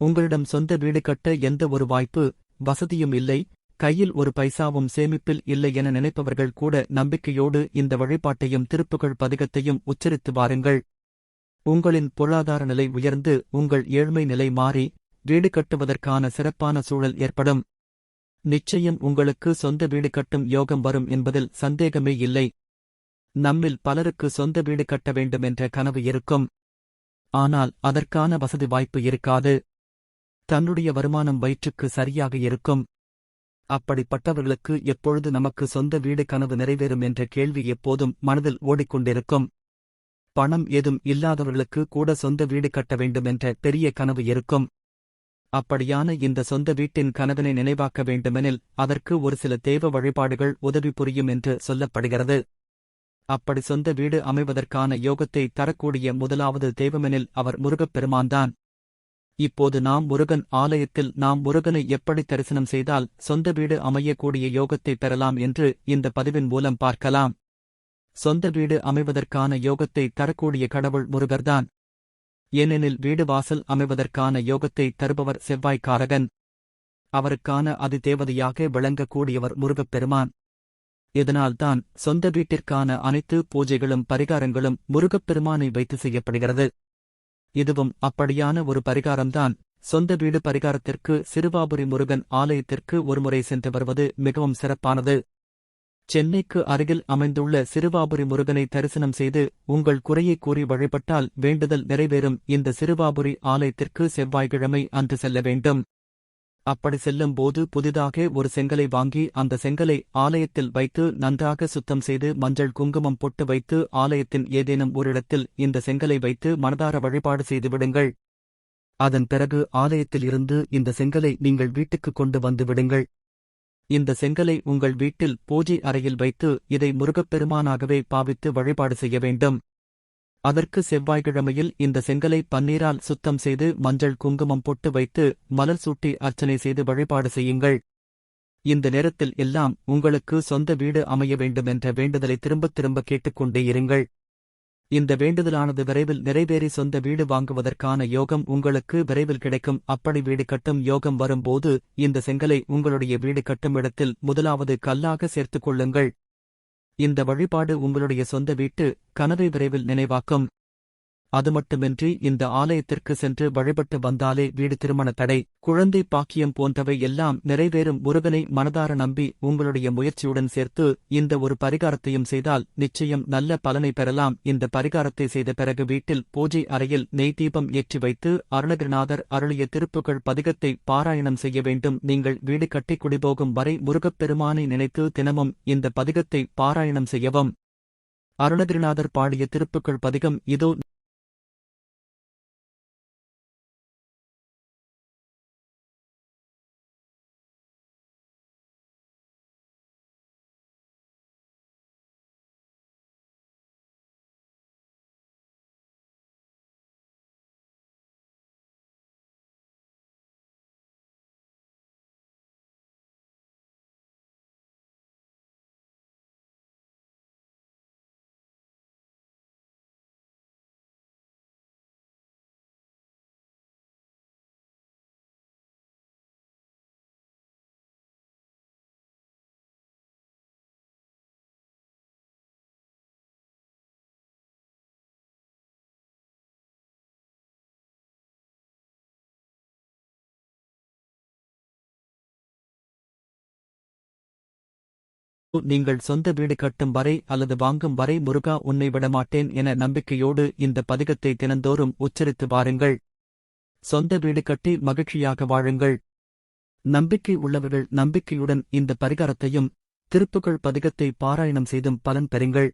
உங்களிடம் சொந்த வீடு கட்ட எந்த ஒரு வாய்ப்பு வசதியும் இல்லை கையில் ஒரு பைசாவும் சேமிப்பில் இல்லை என நினைப்பவர்கள் கூட நம்பிக்கையோடு இந்த வழிபாட்டையும் திருப்புகழ் பதிகத்தையும் உச்சரித்து வாருங்கள். உங்களின் பொருளாதார நிலை உயர்ந்து உங்கள் ஏழ்மை நிலை மாறி வீடு கட்டுவதற்கான சிறப்பான சூழல் ஏற்படும். நிச்சயம் உங்களுக்கு சொந்த வீடு கட்டும் யோகம் வரும் என்பதில் சந்தேகமே இல்லை. நம்மில் பலருக்கு சொந்த வீடு கட்ட வேண்டும் என்ற கனவு இருக்கும். ஆனால் அதற்கான வசதி வாய்ப்பு இருக்காது. தன்னுடைய வருமானம் வயிற்றுக்கு சரியாக இருக்கும். அப்படிப்பட்டவர்களுக்கு எப்பொழுது நமக்கு சொந்த வீடு கனவு நிறைவேறும் என்ற கேள்வி எப்போதும் மனதில் ஓடிக்கொண்டிருக்கும். பணம் ஏதும் இல்லாதவர்களுக்கு கூட சொந்த வீடு கட்ட வேண்டும் என்ற பெரிய கனவு இருக்கும். அப்படியான இந்த சொந்த வீட்டின் கனவினை நினைவாக்க வேண்டுமெனில் அதற்கு ஒரு சில தேவ வழிபாடுகள் உதவி புரியும் என்று சொல்லப்படுகிறது. அப்படி சொந்த வீடு அமைவதற்கான யோகத்தை தரக்கூடிய முதலாவது தெய்வமெனில் அவர் முருகப் பெருமான்தான் இப்போது நாம் முருகன் ஆலயத்தில் நாம் முருகனை எப்படி தரிசனம் செய்தால் சொந்த வீடு அமையக்கூடிய யோகத்தை பெறலாம் என்று இந்த பதிவின் மூலம் பார்க்கலாம். சொந்த வீடு அமைவதற்கான யோகத்தை தரக்கூடிய கடவுள் முருகர்தான். ஏனெனில் வீடு வாசல் அமைவதற்கான யோகத்தை தருபவர் செவ்வாய்க்காரகன். அவருக்கான அதிதேவதையாக விளங்கக்கூடியவர் முருகப் பெருமான் இதனால்தான் சொந்த வீட்டிற்கான அனைத்து பூஜைகளும் பரிகாரங்களும் முருகப் பெருமானை வைத்து செய்யப்படுகிறது. இதுவும் அப்படியான ஒரு பரிகாரம்தான். சொந்த வீடு பரிகாரத்திற்கு சிறுவாபுரி முருகன் ஆலயத்திற்கு ஒருமுறை சென்று வருவது மிகவும் சிறப்பானது. சென்னைக்கு அருகில் அமைந்துள்ள சிறுவாபுரி முருகனை தரிசனம் செய்து உங்கள் குறையை கூறி வழிபட்டால் வேண்டுதல் நிறைவேறும். இந்த சிறுவாபுரி ஆலயத்திற்கு செவ்வாய்க்கிழமை அன்று செல்ல வேண்டும். அப்படி செல்லும் போது புதிதாக ஒரு செங்கலை வாங்கி அந்த செங்கலை ஆலயத்தில் வைத்து நன்றாக சுத்தம் செய்து மஞ்சள் குங்குமம் பொட்டு வைத்து ஆலயத்தின் ஏதேனும் ஓரிடத்தில் இந்த செங்கலை வைத்து மனதார வழிபாடு செய்துவிடுங்கள் அதன் பிறகு ஆலயத்தில் இருந்து இந்த செங்கலை நீங்கள் வீட்டுக்கு கொண்டு வந்து விடுங்கள். இந்த செங்கலை உங்கள் வீட்டில் பூஜை அறையில் வைத்து இதை முருகப்பெருமானாகவே பாவித்து வழிபாடு செய்ய வேண்டும். அதற்கு செவ்வாய்க்கிழமையில் இந்த செங்கலை பன்னீரால் சுத்தம் செய்து மஞ்சள் குங்குமம் பொட்டு வைத்து மலர் சூட்டி அர்ச்சனை செய்து வழிபாடு செய்யுங்கள். இந்த நேரத்தில் எல்லாம் உங்களுக்கு சொந்த வீடு அமைய வேண்டுமென்ற வேண்டுதலை திரும்பத் திரும்ப கேட்டுக்கொண்டே இருங்கள். இந்த வேண்டுதலானது விரைவில் நிறைவேறி சொந்த வீடு வாங்குவதற்கான யோகம் உங்களுக்கு விரைவில் கிடைக்கும். அப்படி வீடு கட்டும் யோகம் வரும்போது இந்த செங்கலை உங்களுடைய வீடு கட்டும் இடத்தில் முதலாவது கல்லாக சேர்த்துக் கொள்ளுங்கள். இந்த வழிபாடு உங்களுடைய சொந்த வீட்டு கனவை விரைவில் நினைவாக்கும். அதுமட்டுமின்றி இந்த ஆலயத்திற்கு சென்று வழிபட்டு வந்தாலே வீடு திருமண தடை குழந்தை பாக்கியம் போன்றவை எல்லாம் நிறைவேறும் முருகனை மனதார நம்பி உங்களுடைய முயற்சியுடன் சேர்த்து இந்த ஒரு பரிகாரத்தையும் செய்தால் நிச்சயம் நல்ல பலனை பெறலாம். இந்த பரிகாரத்தை செய்த பிறகு வீட்டில் பூஜை அறையில் நெய் தீபம் ஏற்றி வைத்து அருணகிரிநாதர் அருளிய திருப்புகள் பதிகத்தை பாராயணம் செய்ய வேண்டும். நீங்கள் வீடு கட்டி குடிபோகும் வரை முருகப்பெருமானை நினைத்து தினமும் இந்த பதிகத்தை பாராயணம் செய்யவும். அருணகிரிநாதர் பாடிய திருப்புக்கள் பதிகம் இதோ நீங்கள் சொந்த வீடு கட்டும் வரை அல்லது வாங்கும் வரை முருகா உன்னை விடமாட்டேன் என நம்பிக்கையோடு இந்த பதிகத்தை தினந்தோறும் உச்சரித்து வாருங்கள். சொந்த வீடு கட்டி மகிழ்ச்சியாக வாழுங்கள். நம்பிக்கை உள்ளவர்கள் நம்பிக்கையுடன் இந்த பரிகாரத்தையும் திருப்புகழ் பதிகத்தை பாராயணம் செய்தும் பலன் பெறுங்கள்.